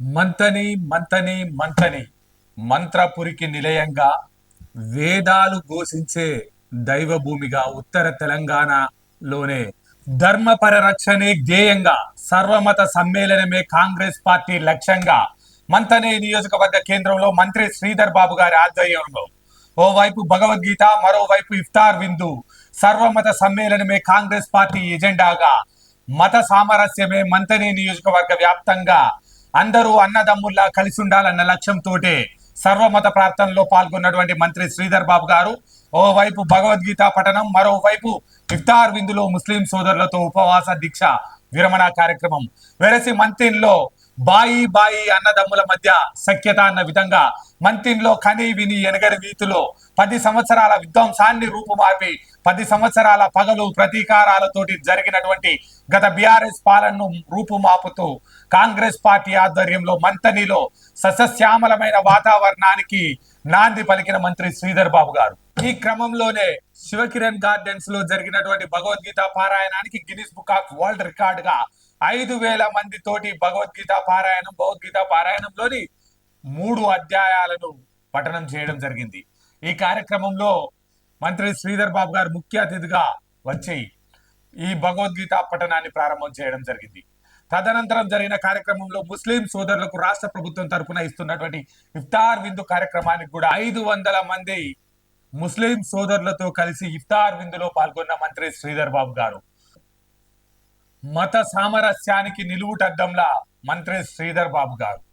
మంతని మంతని మంతని. మంత్రపురికి నిలయంగా వేదాలు ఘోషించే దైవ భూమిగా ఉత్తర తెలంగాణలోనే ధర్మ పరిరక్షణే ధ్యేయంగా సర్వమత సమ్మేళనమే కాంగ్రెస్ పార్టీ లక్ష్యంగా మంతనే నియోజకవర్గ కేంద్రంలో మంత్రి శ్రీధర్ బాబు గారి ఆధ్వర్యంలో. ఓవైపు భగవద్గీత మరోవైపు ఇఫ్తార్ విందు. సర్వమత సమ్మేళనమే కాంగ్రెస్ పార్టీ ఎజెండాగా మత సామరస్యమే మంతనే నియోజకవర్గ వ్యాప్తంగా అందరూ అన్నదమ్ముల్లా కలిసి ఉండాలన్న లక్ష్యంతో సర్వమత ప్రార్థనలో పాల్గొన్నటువంటి మంత్రి శ్రీధర్ బాబు గారు ఓవైపు భగవద్గీత పఠనం మరోవైపు ఇఫ్తార్ విందులో ముస్లిం సోదరులతో ఉపవాస దీక్ష విరమణ కార్యక్రమం. వెరసి మంత్రిలో బాయి బాయి అన్నదమ్ముల మధ్య సఖ్యత అన్న విధంగా మంతిన్లో కని విని ఎనగడి వీతిలో పది సంవత్సరాల విధ్వంసాన్ని రూపుమాపి పది సంవత్సరాల పగలు ప్రతీకారాలతోటి జరిగినటువంటి గత బీఆర్ఎస్ పాలనను రూపుమాపుతూ కాంగ్రెస్ పార్టీ ఆధ్వర్యంలో మంతనిలో సస్యశ్యామలమైన వాతావరణానికి నాంది పలికిన మంత్రి శ్రీధర్ బాబు గారు. ఈ క్రమంలోనే శివకిరణ్ గార్డెన్స్లో జరిగినటువంటి భగవద్గీత పారాయణానికి గిన్నిస్ బుక్ ఆఫ్ వరల్డ్ రికార్డ్గా ఐదు వేల మంది తోటి భగవద్గీత పారాయణం భగవద్గీత పారాయణంలోని మూడు అధ్యాయాలను పఠనం చేయడం జరిగింది. ఈ కార్యక్రమంలో మంత్రి శ్రీధర్ బాబు గారు ముఖ్య అతిథిగా వచ్చి ఈ భగవద్గీత పఠనాన్ని ప్రారంభం చేయడం జరిగింది. తదనంతరం జరిగిన కార్యక్రమంలో ముస్లిం సోదరులకు రాష్ట్ర ప్రభుత్వం తరపున ఇస్తున్నటువంటి ఇఫ్తార్ విందు కార్యక్రమానికి కూడా ఐదు వందల మంది ముస్లిం సోదరులతో కలిసి ఇఫ్తార్ విందులో పాల్గొన్న మంత్రి శ్రీధర్ బాబు గారు. మత సామరస్యానికి నిలువుటద్దంలా మంత్రి శ్రీధర్ బాబు గారు.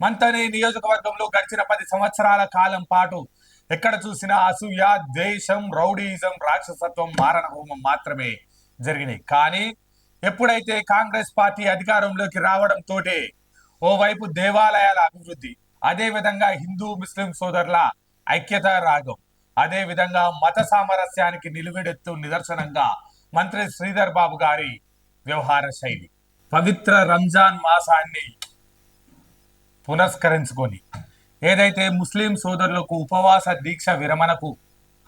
మంతనే నియోజకవర్గంలో గడిచిన పది సంవత్సరాల కాలం పాటు ఎక్కడ చూసినా అసూయ ద్వేషం రౌడీజం రాక్షసత్వం మారణ హోమం మాత్రమే జరిగినాయి. కానీ ఎప్పుడైతే కాంగ్రెస్ పార్టీ అధికారంలోకి రావడంతో ఓవైపు దేవాలయాల అభివృద్ధి అదే విధంగా హిందూ ముస్లిం సోదరుల ఐక్యత రాగం అదే విధంగా మత సామరస్యానికి నిలువెడెత్తు నిదర్శనంగా మంత్రి శ్రీధర్ బాబు గారి వ్యవహార శైలి. పవిత్ర రంజాన్ మాసాన్ని పునస్కరించుకొని ఏదైతే ముస్లిం సోదరులకు ఉపవాస దీక్ష విరమణకు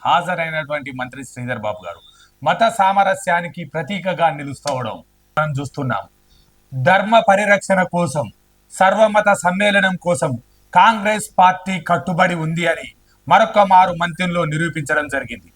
హాజరైనటువంటి మంత్రి శ్రీధర్ బాబు గారు మత సామరస్యానికి ప్రతీకగా నిలుస్తవడం మనం చూస్తున్నాం. ధర్మ పరిరక్షణ కోసం సర్వమత సమ్మేళనం కోసం కాంగ్రెస్ పార్టీ కట్టుబడి ఉంది అని మరొక మారు మంత్రిలో నిరూపించడం జరిగింది.